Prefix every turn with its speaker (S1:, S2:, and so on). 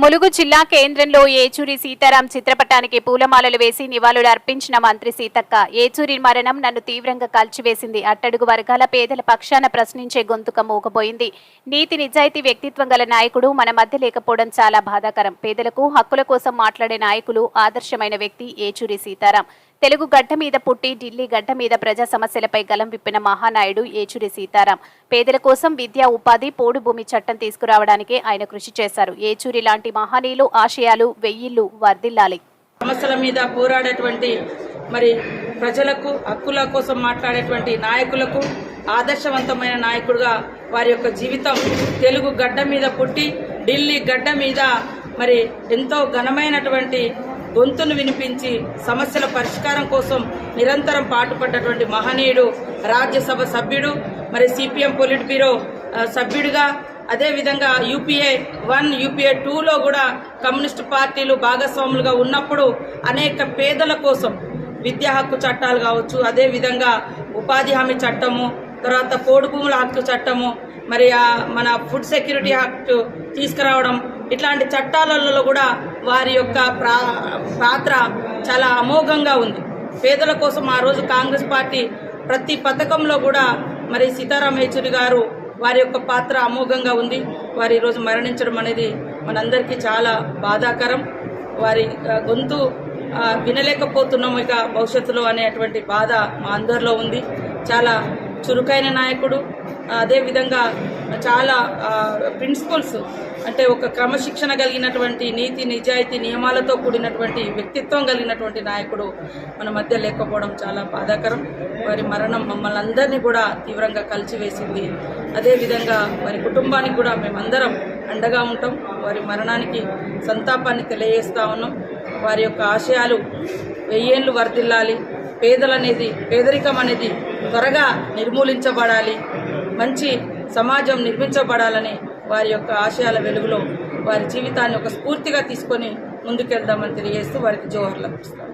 S1: ములుగు జిల్లా కేంద్రంలో ఏచూరి సీతారాం చిత్రపటానికి పూలమాలలు వేసి నివాళులు అర్పించిన మంత్రి సీతక్క. ఏచూరి మరణం నన్ను తీవ్రంగా కాల్చివేసింది. అట్టడుగు వర్గాల పేదల పక్షాన ప్రశ్నించే గొంతుక మూగబోయింది. నీతి నిజాయితీ వ్యక్తిత్వం గల నాయకుడు మన మధ్య లేకపోవడం చాలా బాధాకరం. పేదలకు హక్కుల కోసం మాట్లాడే నాయకులు ఆదర్శమైన వ్యక్తి ఏచూరి సీతారాం. తెలుగు గడ్డ మీద పుట్టి ఢిల్లీ గడ్డ మీద ప్రజా సమస్యలపై గలం విప్పిన మహానాయుడు ఏచూరి సీతారాం. పేదల కోసం విద్యా ఉపాధి పోడు భూమి చట్టం తీసుకురావడానికి ఆయన కృషి చేశారు. ఏచూరి లాంటి మహనీయులు ఆశయాలు వెయ్యిళ్ళు వర్ధిల్లాలి.
S2: సమస్యల మీద పోరాడేటువంటి మరి ప్రజలకు హక్కుల కోసం మాట్లాడేటువంటి నాయకులకు ఆదర్శవంతమైన నాయకుడుగా వారి యొక్క జీవితం తెలుగు గడ్డ మీద పుట్టి ఢిల్లీ గడ్డ మీద మరి ఎంతో ఘనమైనటువంటి గొంతును వినిపించి సమస్యల పరిష్కారం కోసం నిరంతరం పాటుపడ్డటువంటి మహనీయుడు రాజ్యసభ సభ్యుడు మరి సిపిఎం పొలిట్ బ్యూరో సభ్యుడిగా అదేవిధంగా యూపీఏ వన్ యూపీఏ టూలో కూడా కమ్యూనిస్టు పార్టీలు భాగస్వాములుగా ఉన్నప్పుడు అనేక పేదల కోసం విద్యా హక్కు చట్టాలు కావచ్చు అదేవిధంగా ఉపాధి హామీ చట్టము తర్వాత పోడు భూముల హక్కు చట్టము మరి మన ఫుడ్ సెక్యూరిటీ యాక్ట్ తీసుకురావడం ఇట్లాంటి చట్టాలలో కూడా వారి యొక్క ప్రా పాత్ర చాలా అమోఘంగా ఉంది. పేదల కోసం ఆ రోజు కాంగ్రెస్ పార్టీ ప్రతి పథకంలో కూడా మరి సీతారాం యేచూరి గారు వారి యొక్క పాత్ర అమోఘంగా ఉంది. వారు ఈరోజు మరణించడం అనేది మనందరికీ చాలా బాధాకరం. వారి గొంతు వినలేకపోతున్నాము ఇక భవిష్యత్తులో అనేటువంటి బాధ మా అందరిలో ఉంది. చాలా చురుకైన నాయకుడు. అదేవిధంగా చాలా ప్రిన్సిపల్స్ అంటే ఒక క్రమశిక్షణ కలిగినటువంటి నీతి నిజాయితీ నియమాలతో కూడినటువంటి వ్యక్తిత్వం కలిగినటువంటి నాయకుడు మన మధ్య లేకపోవడం చాలా బాధాకరం. వారి మరణం మమ్మల్ని అందరినీ కూడా తీవ్రంగా కలిచివేసింది అదేవిధంగా వారి కుటుంబానికి కూడా మేమందరం అండగా ఉంటాం. వారి మరణానికి సంతాపాన్ని తెలియజేస్తూ ఉన్నాం. వారి యొక్క ఆశయాలు వెయ్యేళ్ళు వర్ధిల్లాలి. పేదలనేది పేదరికం అనేది త్వరగా నిర్మూలించబడాలి. మంచి సమాజం నిర్మించబడాలని వారి యొక్క ఆశయాల వెలుగులో వారి జీవితాన్ని ఒక స్ఫూర్తిగా తీసుకొని ముందుకెళ్దామని తెలియజేస్తూ వారికి జోహర్లు అర్పిస్తాం